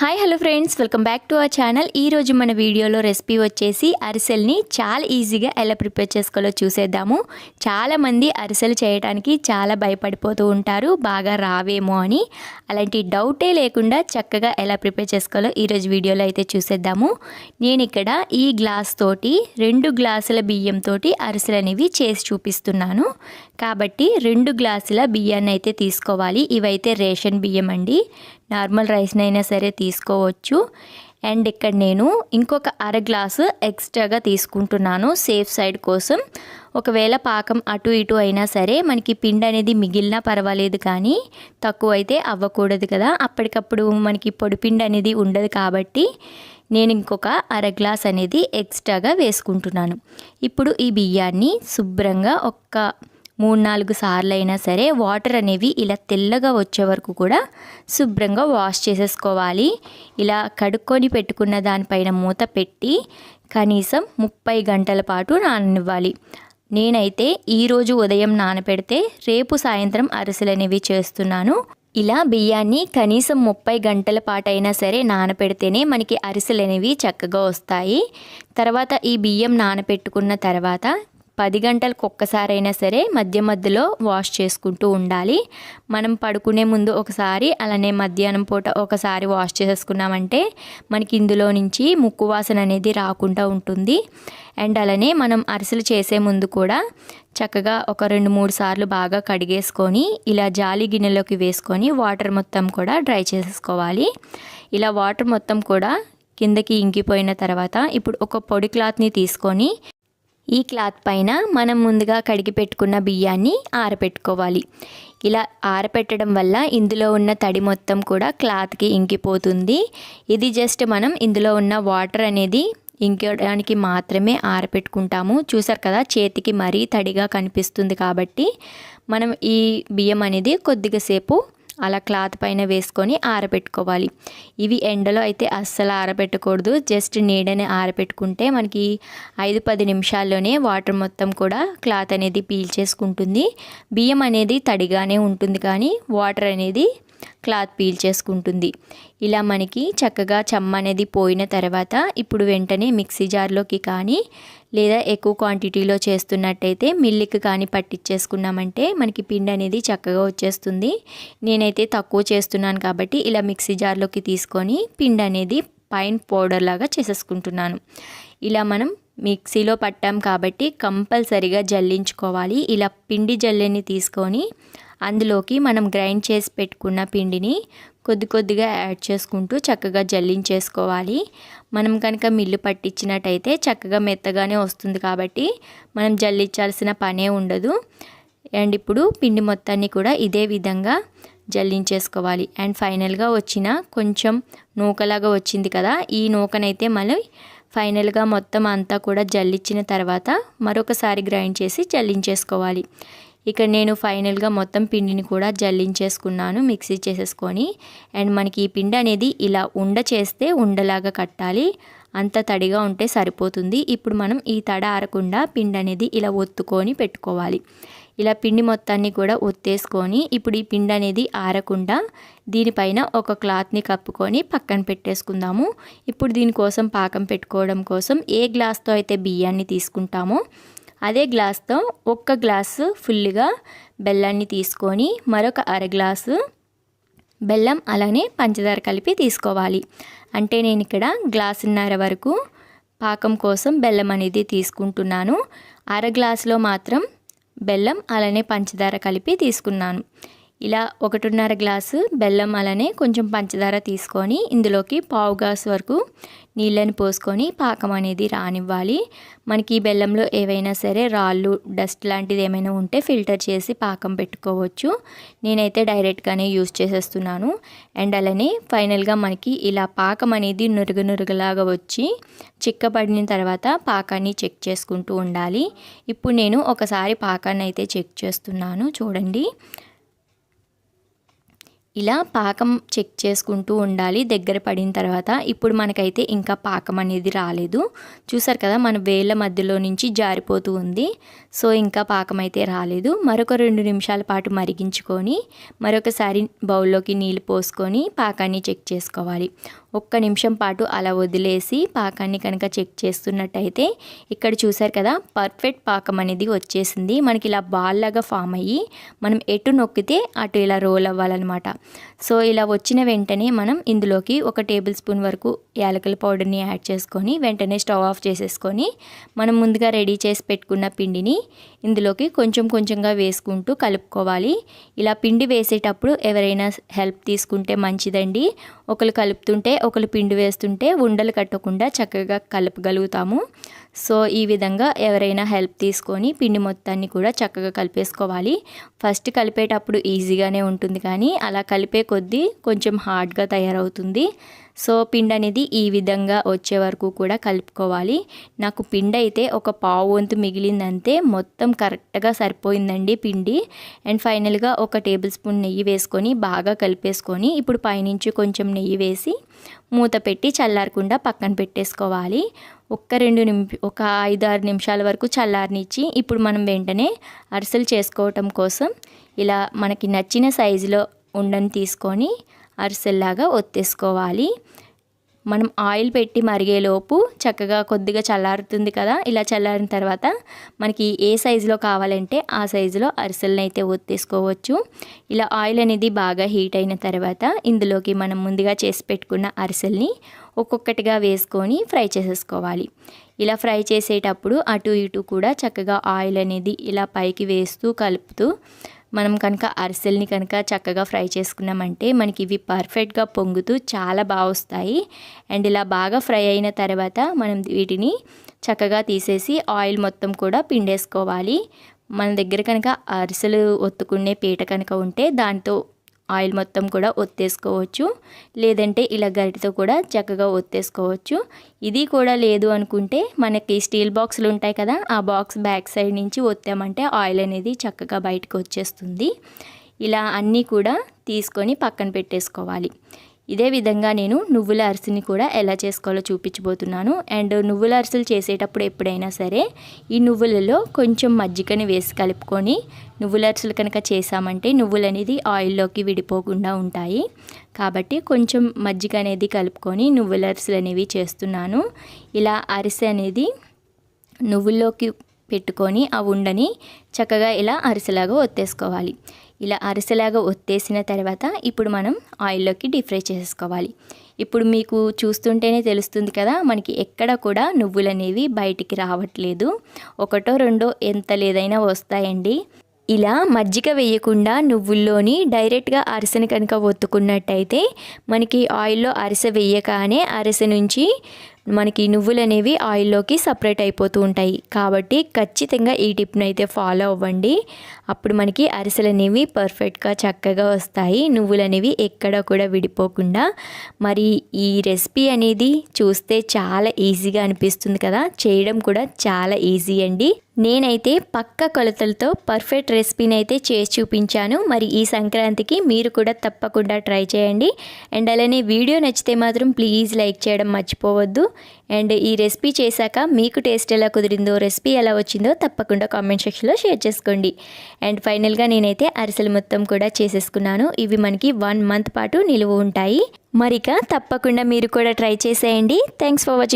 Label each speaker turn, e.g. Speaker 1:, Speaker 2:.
Speaker 1: Hi hello friends welcome back to our channel ఈరోజు మన వీడియోలో రెసిపీ వచ్చేసి అరిసెల్ని చాలా ఈజీగా ఎలా ప్రిపేర్ చేసుకోవాలో చూసేద్దాము. చాలామంది అరిసెలు చేయడానికి చాలా భయపడిపోతూ ఉంటారు. బాగా రావేమో అని. అలాంటి డౌటే లేకుండా చక్కగా ఎలా ప్రిపేర్ చేసుకోవాలో ఈరోజు వీడియోలో అయితే చూసేద్దాము. నేను ఇక్కడ ఈ గ్లాస్ తోటి రెండు గ్లాసుల బియ్యంతో అరిసెలు అనేవి చేసి చూపిస్తున్నాను. కాబట్టి రెండు గ్లాసుల బియ్యాన్ని అయితే తీసుకోవాలి. ఇవైతే రేషన్ బియ్యం అండి. నార్మల్ రైస్నైనా సరే తీసుకోవచ్చు. అండ్ ఇక్కడ నేను ఇంకొక అర గ్లాసు ఎక్స్ట్రాగా తీసుకుంటున్నాను సేఫ్ సైడ్ కోసం. ఒకవేళ పాకం అటు ఇటు అయినా సరే మనకి పిండి అనేది మిగిలినా పర్వాలేదు కానీ తక్కువ అయితే అవ్వకూడదు కదా. అప్పటికప్పుడు మనకి పొడిపిండి అనేది ఉండదు కాబట్టి నేను ఇంకొక అర గ్లాస్ అనేది ఎక్స్ట్రాగా వేసుకుంటున్నాను. ఇప్పుడు ఈ బియ్యాన్ని శుభ్రంగా ఒక్క మూడు నాలుగు సార్లు అయినా సరే వాటర్ అనేవి ఇలా తెల్లగా వచ్చే వరకు కూడా శుభ్రంగా వాష్ చేసేసుకోవాలి. ఇలా కడుక్కొని పెట్టుకున్న దానిపైన మూత పెట్టి కనీసం ముప్పై గంటల పాటు నాననివ్వాలి. నేనైతే ఈరోజు ఉదయం నానపెడితే రేపు సాయంత్రం అరిసెలు అనేవి చేస్తున్నాను. ఇలా బియ్యాన్ని కనీసం ముప్పై గంటల పాటైనా సరే నానపెడితేనే మనకి అరిసెలు అనేవి చక్కగా వస్తాయి. తర్వాత ఈ బియ్యం నానపెట్టుకున్న తర్వాత పది గంటలకు ఒక్కసారైనా సరే మధ్య మధ్యలో వాష్ చేసుకుంటూ ఉండాలి. మనం పడుకునే ముందు ఒకసారి అలానే మధ్యాహ్నం పూట ఒకసారి వాష్ చేసుకున్నామంటే మనకి ఇందులో నుంచి ముక్కు వాసన అనేది రాకుండా ఉంటుంది. అండ్ అలానే మనం అరిసెలు చేసే ముందు కూడా చక్కగా ఒక రెండు మూడు సార్లు బాగా కడిగేసుకొని ఇలా జాలి గిన్నెలోకి వేసుకొని వాటర్ మొత్తం కూడా డ్రై చేసేసుకోవాలి. ఇలా వాటర్ మొత్తం కూడా కిందకి ఇంకిపోయిన తర్వాత ఇప్పుడు ఒక పొడి క్లాత్ని తీసుకొని ఈ క్లాత్ పైన మనం ముందుగా కడిగి పెట్టుకున్న బియ్యాన్ని ఆరపెట్టుకోవాలి. ఇలా ఆరపెట్టడం వల్ల ఇందులో ఉన్న తడి మొత్తం కూడా క్లాత్కి ఇంకిపోతుంది. ఇది జస్ట్ మనం ఇందులో ఉన్న వాటర్ అనేది ఇంకడానికి మాత్రమే ఆరపెట్టుకుంటాము. చూసారు కదా చేతికి మరీ తడిగా కనిపిస్తుంది కాబట్టి మనం ఈ బియ్యం అనేది కొద్దిగా సేపు అలా క్లాత్ పైన వేసుకొని ఆరబెట్టుకోవాలి. ఇవి ఎండలో అయితే అస్సలు ఆరబెట్టకూడదు. జస్ట్ నీడని ఆరబెట్టుకుంటే మనకి ఐదు పది నిమిషాల్లోనే వాటర్ మొత్తం కూడా క్లాత్ అనేది పీల్చేసుకుంటుంది బియ్యం అనేది తడిగానే ఉంటుంది కానీ వాటర్ అనేది క్లాత్ పీల్ చేసుకుంటుంది. ఇలా మనకి చక్కగా చెమ్మ అనేది పోయిన తర్వాత ఇప్పుడు వెంటనే మిక్సీ జార్లోకి కానీ లేదా ఎక్కువ క్వాంటిటీలో చేస్తున్నట్టయితే మిల్లికి కానీ పట్టించేసుకున్నామంటే మనకి పిండి అనేది చక్కగా వచ్చేస్తుంది. నేనైతే తక్కువ చేస్తున్నాను కాబట్టి ఇలా మిక్సీ జార్లోకి తీసుకొని పిండి అనేది పైన్ పౌడర్ లాగా చేసేసుకుంటున్నాను. ఇలా మనం మిక్సీలో పట్టాం కాబట్టి కంపల్సరిగా జల్లించుకోవాలి. ఇలా పిండి జల్లెని తీసుకొని అందులోకి మనం గ్రైండ్ చేసి పెట్టుకున్న పిండిని కొద్ది కొద్దిగా యాడ్ చేసుకుంటూ చక్కగా జల్లించేసుకోవాలి. మనం కనుక మిల్లు పట్టించినట్టయితే చక్కగా మెత్తగానే వస్తుంది కాబట్టి మనం జల్లించాల్సిన పనే ఉండదు. అండ్ ఇప్పుడు పిండి మొత్తాన్ని కూడా ఇదే విధంగా జల్లించేసుకోవాలి. అండ్ ఫైనల్గా వచ్చిన కొంచెం నూకలాగా వచ్చింది కదా ఈ నూకనైతే మళ్ళీ ఫైనల్గా మొత్తం అంతా కూడా జల్లించిన తర్వాత మరొకసారి గ్రైండ్ చేసి జల్లించేసుకోవాలి. ఇక్కడ నేను ఫైనల్గా మొత్తం పిండిని కూడా జల్లించేసుకున్నాను మిక్సీ చేసేసుకొని. అండ్ మనకి ఈ పిండి అనేది ఇలా ఉండ చేస్తే ఉండలాగా కట్టాలి. అంత తడిగా ఉంటే సరిపోతుంది. ఇప్పుడు మనం ఈ తడ ఆరకుండా పిండి అనేది ఇలా ఒత్తుకొని పెట్టుకోవాలి. ఇలా పిండి మొత్తాన్ని కూడా ఒత్తేసుకొని ఇప్పుడు ఈ పిండి అనేది ఆరకుండా దీనిపైన ఒక క్లాత్ని కప్పుకొని పక్కన పెట్టేసుకుందాము. ఇప్పుడు దీనికోసం పాకం పెట్టుకోవడం కోసం ఏ గ్లాస్తో అయితే బియ్యాన్ని తీసుకుంటామో అదే గ్లాస్తో ఒక్క గ్లాసు ఫుల్గా బెల్లాన్ని తీసుకొని మరొక అర గ్లాసు బెల్లం అలానే పంచదార కలిపి తీసుకోవాలి. అంటే నేను ఇక్కడ గ్లాసున్నర వరకు పాకం కోసం బెల్లం అనేది తీసుకుంటున్నాను. అర గ్లాసులో మాత్రం బెల్లం అలానే పంచదార కలిపి తీసుకున్నాను. ఇలా ఒకటిన్నర గ్లాసు బెల్లం అలానే కొంచెం పంచదార తీసుకొని ఇందులోకి పావు గ్లాసు వరకు నీళ్ళని పోసుకొని పాకం అనేది రానివ్వాలి. మనకి ఈ బెల్లంలో ఏవైనా సరే రాళ్ళు డస్ట్ లాంటిది ఏమైనా ఉంటే ఫిల్టర్ చేసి పాకం పెట్టుకోవచ్చు. నేనైతే డైరెక్ట్గానే యూస్ చేసేస్తున్నాను. అండ్ అలానే ఫైనల్గా మనకి ఇలా పాకం అనేది నురుగు నురుగులాగా వచ్చి చిక్కబడిన తర్వాత పాకాన్ని చెక్ చేసుకుంటూ ఉండాలి. ఇప్పుడు నేను ఒకసారి పాకాన్ని అయితే చెక్ చేస్తున్నాను. చూడండి. ఇలా పాకం చెక్ చేసుకుంటూ ఉండాలి దగ్గర పడిన తర్వాత. ఇప్పుడు మనకైతే ఇంకా పాకం అనేది రాలేదు. చూసారు కదా మన వేళ్ళ మధ్యలో నుంచి జారిపోతూ ఉంది. సో ఇంకా పాకం అయితే రాలేదు. మరొక రెండు నిమిషాల పాటు మరిగించుకొని మరొకసారి బౌల్లోకి నీళ్ళు పోసుకొని పాకాన్ని చెక్ చేసుకోవాలి. ఒక్క నిమిషం పాటు అలా వదిలేసి పాకాన్ని కనుక చెక్ చేస్తున్నట్టయితే ఇక్కడ చూసారు కదా పర్ఫెక్ట్ పాకం అనేది వచ్చేసింది. మనకి ఇలా బాల్ లాగా ఫామ్ అయ్యి మనం ఎటు నొక్కితే అటు ఇలా రోల్ అవ్వాలన్నమాట. సో ఇలా వచ్చిన వెంటనే మనం ఇందులోకి ఒక టేబుల్ స్పూన్ వరకు యాలకుల పౌడర్ని యాడ్ చేసుకొని వెంటనే స్టవ్ ఆఫ్ చేసేసుకొని మనం ముందుగా రెడీ చేసి పెట్టుకున్న పిండిని ఇందులోకి కొంచెం కొంచెంగా వేసుకుంటూ కలుపుకోవాలి. ఇలా పిండి వేసేటప్పుడు ఎవరైనా హెల్ప్ తీసుకుంటే మంచిదండి. ఒకరు కలుపుతుంటే ఒకరు పిండి వేస్తుంటే ఉండలు కట్టకుండా చక్కగా కలపగలుగుతాము. సో ఈ విధంగా ఎవరైనా హెల్ప్ తీసుకొని పిండి మొత్తాన్ని కూడా చక్కగా కలిపేసుకోవాలి. ఫస్ట్ కలిపేటప్పుడు ఈజీగానే ఉంటుంది కానీ అలా కలిపే కొద్దీ కొంచెం హార్డ్గా తయారవుతుంది. సో పిండి అనేది ఈ విధంగా వచ్చే వరకు కూడా కలుపుకోవాలి. నాకు పిండి అయితే ఒక పావు వంతు మిగిలిందంతే మొత్తం కరెక్ట్గా సరిపోయిందండి పిండి. అండ్ ఫైనల్గా ఒక టేబుల్ స్పూన్ నెయ్యి వేసుకొని బాగా కలిపేసుకొని ఇప్పుడు పైనుంచి కొంచెం నెయ్యి వేసి మూత పెట్టి చల్లారకుండా పక్కన పెట్టేసుకోవాలి. ఒక్క రెండు నిమి ఒక ఐదు ఆరు నిమిషాల వరకు చల్లారనిచ్చి ఇప్పుడు మనం వెంటనే అరిసెలు చేసుకోవటం కోసం ఇలా మనకి నచ్చిన సైజులో ఉండని తీసుకొని అరిసెల్లాగా ఒత్తేసుకోవాలి. మనం ఆయిల్ పెట్టి మరిగేలోపు చక్కగా కొద్దిగా చల్లారుతుంది కదా ఇలా చల్లారిన తర్వాత మనకి ఏ సైజులో కావాలంటే ఆ సైజులో అరిసెలను అయితే ఒత్తేసుకోవచ్చు. ఇలా ఆయిల్ అనేది బాగా హీట్ అయిన తర్వాత ఇందులోకి మనం ముందుగా చేసి పెట్టుకున్న అరిసెల్ని ఒక్కొక్కటిగా వేసుకొని ఫ్రై చేసేసుకోవాలి. ఇలా ఫ్రై చేసేటప్పుడు అటు ఇటు కూడా చక్కగా ఆయిల్ అనేది ఇలా పైకి వేస్తూ కలుపుతూ మనం కనుక అరిసెల్ని కనుక చక్కగా ఫ్రై చేసుకున్నామంటే మనకి ఇవి పర్ఫెక్ట్గా పొంగుతూ చాలా బాగా వస్తాయి. అండ్ ఇలా బాగా ఫ్రై అయిన తర్వాత మనం వీటిని చక్కగా తీసేసి ఆయిల్ మొత్తం కూడా పిండేసుకోవాలి. మన దగ్గర కనుక అరిసెలు ఒత్తుకునే పీట కనుక ఉంటే దాంతో ఆయిల్ మొత్తం కూడా ఒత్తేసుకోవచ్చు. లేదంటే ఇలా గరిటతో కూడా చక్కగా ఒత్తేసుకోవచ్చు. ఇది కూడా లేదు అనుకుంటే మనకి స్టీల్ బాక్సులు ఉంటాయి కదా ఆ బాక్స్ బ్యాక్ సైడ్ నుంచి ఒత్తామంటే ఆయిల్ అనేది చక్కగా బయటకు వచ్చేస్తుంది. ఇలా అన్నీ కూడా తీసుకొని పక్కన పెట్టేసుకోవాలి. ఇదే విధంగా నేను నువ్వుల అరిసిని కూడా ఎలా చేసుకోవాలో చూపించబోతున్నాను. అండ్ నువ్వుల అరిసెలు చేసేటప్పుడు ఎప్పుడైనా సరే ఈ నువ్వులలో కొంచెం మజ్జిగని వేసి కలుపుకొని నువ్వుల అరిసెలు కనుక చేసామంటే నువ్వులు అనేది ఆయిల్లోకి విడిపోకుండా ఉంటాయి. కాబట్టి కొంచెం మజ్జిగ అనేది కలుపుకొని నువ్వుల అరిసెలు అనేవి చేస్తున్నాను. ఇలా అరిసె అనేది నువ్వుల్లోకి పెట్టుకొని ఆ ఉండని చక్కగా ఇలా అరిసెలాగా ఒత్తేసుకోవాలి. ఇలా అరిసెలాగా ఒత్తేసిన తర్వాత ఇప్పుడు మనం ఆయిల్లోకి డీప్ ఫ్రై చేసుకోవాలి ఇప్పుడు మీకు చూస్తుంటేనే తెలుస్తుంది కదా మనకి ఎక్కడ కూడా నువ్వులు అనేవి బయటికి రావట్లేదు. ఒకటో రెండో ఎంత లేదైనా వస్తాయండి. ఇలా మజ్జిగ వేయకుండా నువ్వుల్లోని డైరెక్ట్గా అరిసెని కనుక ఒత్తుకున్నట్టయితే మనకి ఆయిల్లో అరిసె వేయగానే అరిసె నుంచి మనకి నువ్వులు అనేవి ఆయిల్లోకి సపరేట్ అయిపోతూ ఉంటాయి. కాబట్టి ఖచ్చితంగా ఈ టిప్ను అయితే ఫాలో అవ్వండి. అప్పుడు మనకి అరిసెలు అనేవి పర్ఫెక్ట్గా చక్కగా వస్తాయి. నువ్వులు అనేవి ఎక్కడ కూడా విడిపోకుండా. మరి ఈ రెసిపీ అనేది చూస్తే చాలా ఈజీగా అనిపిస్తుంది కదా? చేయడం కూడా చాలా ఈజీ అండి. నేనైతే పక్క కొలతలతో పర్ఫెక్ట్ రెసిపీని అయితే చేసి చూపించాను. మరి ఈ సంక్రాంతికి మీరు కూడా తప్పకుండా ట్రై చేయండి. అండ్ అలానే వీడియో నచ్చితే మాత్రం ప్లీజ్ లైక్ చేయడం మర్చిపోవద్దు. అండ్ ఈ రెసిపీ చేశాక మీకు టేస్ట్ ఎలా కుదిరిందో రెసిపీ ఎలా వచ్చిందో తప్పకుండా కామెంట్ సెక్షన్లో షేర్ చేసుకోండి. అండ్ ఫైనల్గా నేనైతే అరిసెలు మొత్తం కూడా చేసేసుకున్నాను. ఇవి మనకి వన్ మంత్ పాటు నిలువ ఉంటాయి. మరిక తప్పకుండా మీరు కూడా ట్రై చేసేయండి. Thanks for watching